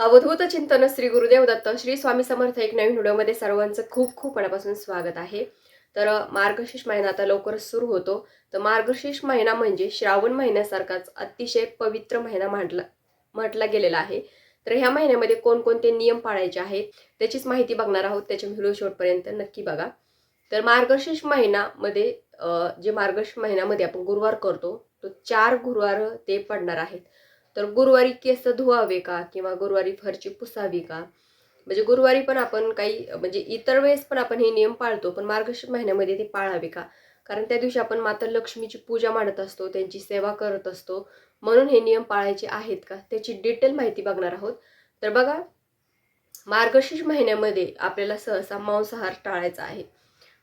अवधूत चिंतन श्री गुरुदेव दत्त श्री स्वामी समर्थ एक नवीन व्हिडिओमध्ये सर्वांचं खूप खूप मनापासून स्वागत आहे. तर मार्गशीर्ष महिना आता लवकरच सुरू होतो. तर मार्गशीर्ष महिना म्हणजे श्रावण महिन्यासारखाच अतिशय पवित्र महिना म्हटला म्हटला गेलेला आहे. तर ह्या महिन्यामध्ये कोणकोणते नियम पाळायचे आहेत त्याचीच माहिती बघणार आहोत. त्याच्या व्हिडिओ शेवटपर्यंत नक्की बघा. तर मार्गशीर्ष महिनामध्ये जे मार्गशीर्ष महिन्यामध्ये आपण गुरुवार करतो तो चार गुरुवार ते पडणार आहेत. तर गुरुवारी केस धुवावे का? किंवा गुरुवारी फरची पुसावी का? म्हणजे गुरुवारी पण आपण काही म्हणजे इतर वेळेस पण आपण हे नियम पाळतो पण मार्गशीर्ष महिन्यामध्ये ते पाळावे का? कारण त्या दिवशी आपण माता लक्ष्मीची पूजा मांडत असतो त्यांची सेवा करत असतो. म्हणून हे नियम पाळायचे आहेत का? त्याची डिटेल माहिती बघणार आहोत. तर बघा मार्गशीर्ष महिन्यामध्ये आपल्याला सहसा मांसाहार टाळायचा आहे.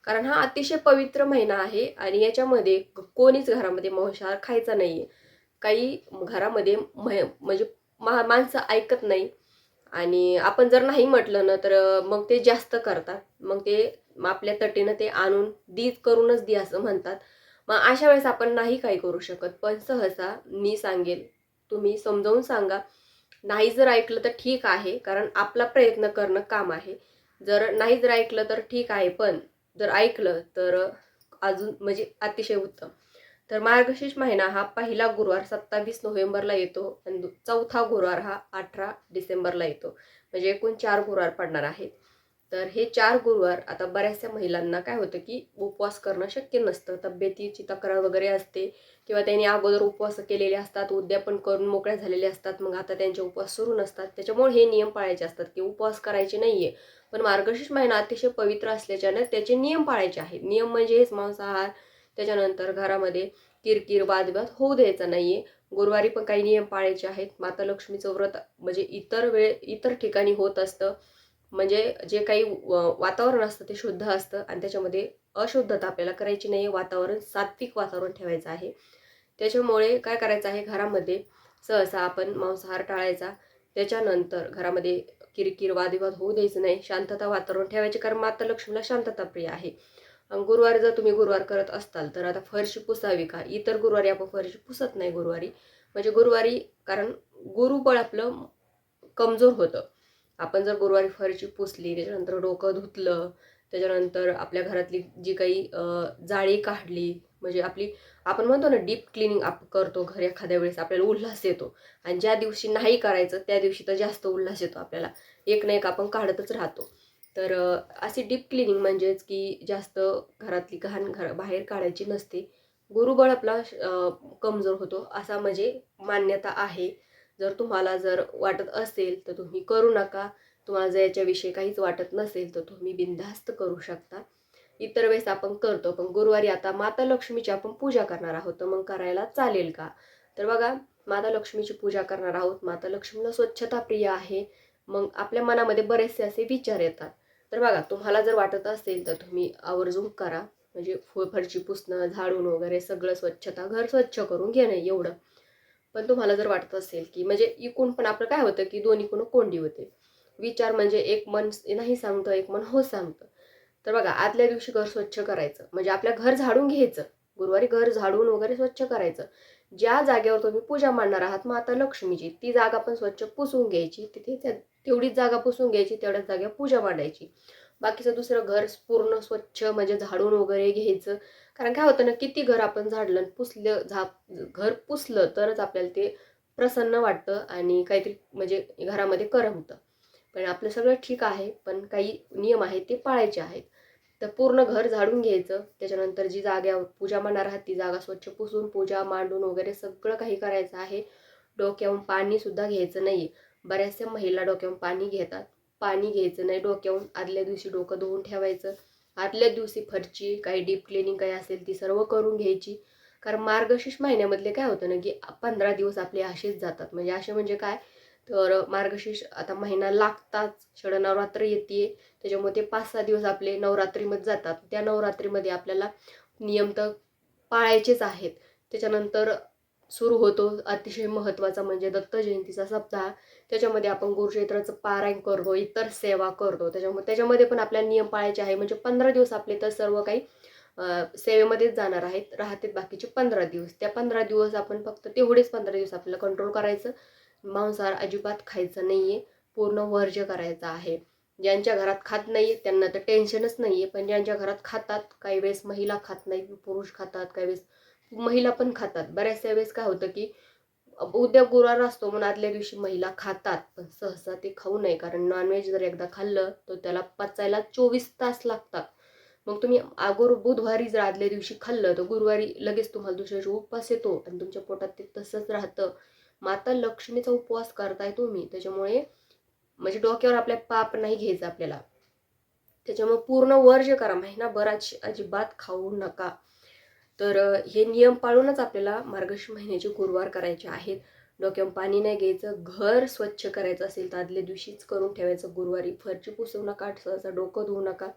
कारण हा अतिशय पवित्र महिना आहे आणि याच्यामध्ये कोणीच घरामध्ये मांसाहार खायचा नाहीये. काही घरामध्ये मह म्हणजे मा माणसं ऐकत नाही. आणि आपण जर नाही म्हटलं ना तर मग ते जास्त करतात. मग ते आपल्या तटीनं ते आणून दी करूनच दी असं म्हणतात. मग अशा वेळेस आपण नाही काही करू शकत. पण सहसा मी सांगेल तुम्ही समजावून सांगा. नाही जर ऐकलं तर ठीक आहे कारण आपला प्रयत्न करणं काम आहे. जर नाही जर ऐकलं तर ठीक आहे पण जर ऐकलं तर अजून म्हणजे अतिशय उत्तम. तर मार्गशीर्ष महिना हा पहिला गुरुवार सत्तावीस नोव्हेंबरला येतो आणि चौथा गुरुवार हा अठरा डिसेंबरला येतो. म्हणजे एकूण चार गुरुवार पडणार आहेत. तर हे चार गुरुवार आता बऱ्याचशा महिलांना काय होतं की उपवास करणं शक्य नसतं. तब्येतीची तक्रार वगैरे असते किंवा त्यांनी अगोदर उपवास केलेले असतात उद्यापन करून मोकळ्या झालेले असतात मग आता त्यांचे उपवास सुरू नसतात. त्याच्यामुळे हे नियम पाळायचे असतात की उपवास करायचे नाही आहे पण मार्गशीर्ष महिना अतिशय पवित्र असल्याच्यानं त्याचे नियम पाळायचे आहेत. नियम म्हणजे हेच मांसाहार त्याच्यानंतर घरामध्ये किरकिर वादविवाद होऊ द्यायचा नाही आहे गुरुवारी पण काही नियम पाळायचे आहेत. माता लक्ष्मीचं व्रत म्हणजे इतर वेळ इतर ठिकाणी होत असतं. म्हणजे जे काही वातावरण असतं ते शुद्ध असतं आणि त्याच्यामध्ये अशुद्धता आपल्याला करायची नाही वातावरण सात्विक वातावरण ठेवायचं आहे. त्याच्यामुळे काय करायचं आहे? घरामध्ये सहसा आपण मांसाहार टाळायचा. त्याच्यानंतर घरामध्ये किरकिर वादविवाद होऊ द्यायचं नाही. शांतता वातावरण ठेवायचे कारण माता लक्ष्मीला शांतता प्रिय आहे. गुरुवारी जर तुम्ही गुरुवार करत असाल तर आता फरशी पुसावी का? इतर गुरुवारी आपण फरशी पुसत नाही गुरुवारी. म्हणजे गुरुवारी कारण गुरुबळ आपलं कमजोर होतं. आपण जर गुरुवारी फरशी पुसली त्याच्यानंतर डोकं धुतलं त्याच्यानंतर आपल्या घरातली जी काही जाळी काढली म्हणजे आपली आपण म्हणतो ना डीप क्लिनिंग आप करतो घर एखाद्या वेळेस आपल्याला उल्हास येतो. आणि ज्या दिवशी नाही करायचं त्या दिवशी तर जास्त उल्हास येतो आपल्याला. एक ना एक आपण काढतच राहतो. तर अशी डीप क्लिनिंग म्हणजेच की जास्त घरातली घाण घर बाहेर काढायची नसते. गुरुबळ आपला कमजोर होतो असा म्हणजे मान्यता आहे. जर तुम्हाला जर वाटत असेल तर तुम्ही करू नका. तुम्हाला जर याच्याविषयी काहीच वाटत नसेल तर तुम्ही बिनधास्त करू शकता. इतर वेळेस आपण करतो पण गुरुवारी आता माता लक्ष्मीची आपण पूजा करणार आहोत तर मग करायला चालेल का? तर बघा माता लक्ष्मीची पूजा करणार आहोत. माता लक्ष्मीला स्वच्छता प्रिय आहे. मग आपल्या मनामध्ये बरेचसे असे विचार येतात. तर बघा तुम्हाला जर वाटत असेल तर तुम्ही आवर्जून करा. म्हणजे फु- पुसणं झाडून वगैरे सगळं स्वच्छता घर स्वच्छ करून घेणं एवढं. पण तुम्हाला जर वाटत असेल की म्हणजे इकून पण आपलं काय होतं की दोन इकून कोंडी होते. विचार म्हणजे एक मन नाही सांगतं एक मन हो सांगतं. तर बघा आदल्या दिवशी घर स्वच्छ करायचं. म्हणजे आपल्या घर झाडून घ्यायचं. गुरुवारी घर झाडून वगैरे स्वच्छ करायचं. ज्या जागेवर तुम्ही पूजा मांडणार आहात माता लक्ष्मीची ती जागा पण स्वच्छ पुसून घ्यायची. तिथे त्या तेवढीच जागा पुसून घ्यायची तेवढ्याच जागेवर पूजा मांडायची. बाकीचं दुसरं घर पूर्ण स्वच्छ म्हणजे झाडून वगैरे घ्यायचं. कारण काय होतं ना किती घर आपण झाडलं आणि पुसलं झा घर पुसलं तरच आपल्याला ते प्रसन्न वाटतं आणि काहीतरी म्हणजे घरामध्ये करमतं. पण आपलं सगळं ठीक आहे पण काही नियम आहेत ते पाळायचे आहेत. तर पूर्ण घर झाडून घ्यायचं. त्याच्यानंतर जी जागा पूजा म्हणणार आहात ती जागा स्वच्छ पुसून पूजा मांडून वगैरे सगळं काही करायचं आहे. डोक्याहून पाणीसुद्धा घ्यायचं नाही बऱ्याचशा महिला डोक्याहून पाणी घेतात. पाणी घ्यायचं नाही. डोक्याहून आदल्या दिवशी डोकं धुवून ठेवायचं. आदल्या दिवशी फरची काही डीप क्लिनिंग काही असेल ती सर्व करून घ्यायची. कारण मार्गशीर्ष महिन्यामधले काय होतं ना की पंधरा दिवस आपले असेच जातात. म्हणजे असे म्हणजे काय? तर मार्गशीर्ष आता महिना लागताच षड नवरात्र येते त्याच्यामुळे ते पाच सहा दिवस आपले नवरात्रीमध्ये जातात. त्या नवरात्रीमध्ये आपल्याला नियम तर पाळायचेच आहेत. त्याच्यानंतर सुरू होतो अतिशय महत्त्वाचा म्हणजे दत्त जयंतीचा सप्ताह. त्याच्यामध्ये आपण गुरुक्षेत्राचं पारायण करतो इतर सेवा करतो. त्याच्यामुळे त्याच्यामध्ये पण आपल्याला नियम पाळायचे आहे. म्हणजे पंधरा दिवस आपले तर सर्व काही सेवेमध्येच जाणार आहेत. राहतात बाकीचे पंधरा दिवस. त्या पंधरा दिवस आपण फक्त तेवढेच पंधरा दिवस आपल्याला कंट्रोल करायचं. मांसाहार अजिबात खायचं आहे पूर्ण वर्ज्य करायचा आहे. ज्यांच्या घरात खात नाही त्यांना तर टेन्शनच नाही आहे पण ज्यांच्या घरात खातात काही वेळेस महिला खात नाही पुरुष खातात काही वेळेस महिला पण खातात. बऱ्याचशा वेळेस काय होतं की उद्या गुरुवार असतो म्हणून आदल्या दिवशी महिला खातात. पण सहसा ते खाऊ नये. कारण नॉनव्हेज जर एकदा खाल्लं तर त्याला पचायला चोवीस तास लागतात. मग तुम्ही अगोर बुधवारी जर आदल्या दिवशी खाल्लं तर गुरुवारी लगेच तुम्हाला दुसऱ्या दिवशी उपवास येतो. आणि तुमच्या पोटात ते तसंच राहतं. माता लक्ष्मीचा उपवास करताय तुम्ही त्याच्यामुळे म्हणजे डोक्यावर आपल्या पाप नाही घ्यायचं आपल्याला. त्याच्यामुळे पूर्ण वर्ज करा महिनाभर अजिबात खाऊ नका. तर हे नियम पाळूनच आपल्याला मार्गशीर्ष महिन्याचे गुरुवार करायचे आहेत. डोक्यावर पाणी नाही घ्यायचं घर स्वच्छ करायचं असेल तर आदल्या दिवशीच करून ठेवायचं गुरुवारी. फरची पुसवू नका सहसा डोकं धुवू नका.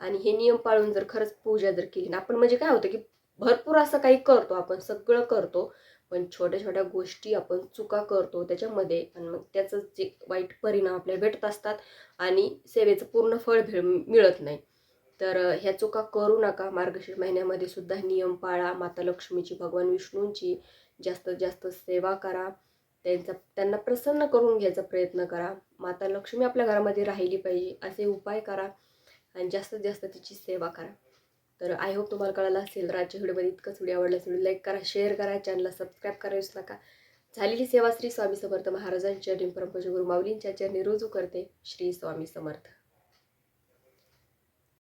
आणि हे नियम पाळून जर खरंच पूजा जर केली ना आपण म्हणजे काय होतं की भरपूर असं काही करतो आपण सगळं करतो. पण छोट्या छोट्या गोष्टी आपण चुका करतो त्याच्यामध्ये आणि मग त्याचं जे वाईट परिणाम आपल्याला भेटत असतात आणि सेवेचं पूर्ण फळ भेळ मिळत नाही. तर ह्या चुका करू नका. मार्गशीर्ष महिन्यामध्ये सुद्धा नियम पाळा. माता लक्ष्मीची भगवान विष्णूंची जास्तीत जास्त सेवा करा. त्यांचा त्यांना प्रसन्न करून घ्यायचा प्रयत्न करा. माता लक्ष्मी आपल्या घरामध्ये राहिली पाहिजे. असे उपाय करा आणि जास्तीत जास्त तिची सेवा करा. तर आय होप तुम्हाला कळालं असेल. तर आजच्या व्हिडिओमध्ये इतकंच व्हिडिओ आवडला असेल लाईक करा शेअर करा चॅनलला सबस्क्राईब करायच नका. झालेली सेवा श्री स्वामी समर्थ महाराजांच्या परंपरा गुरु माऊलींच्या चरणी रुजू करते श्री स्वामी समर्थ.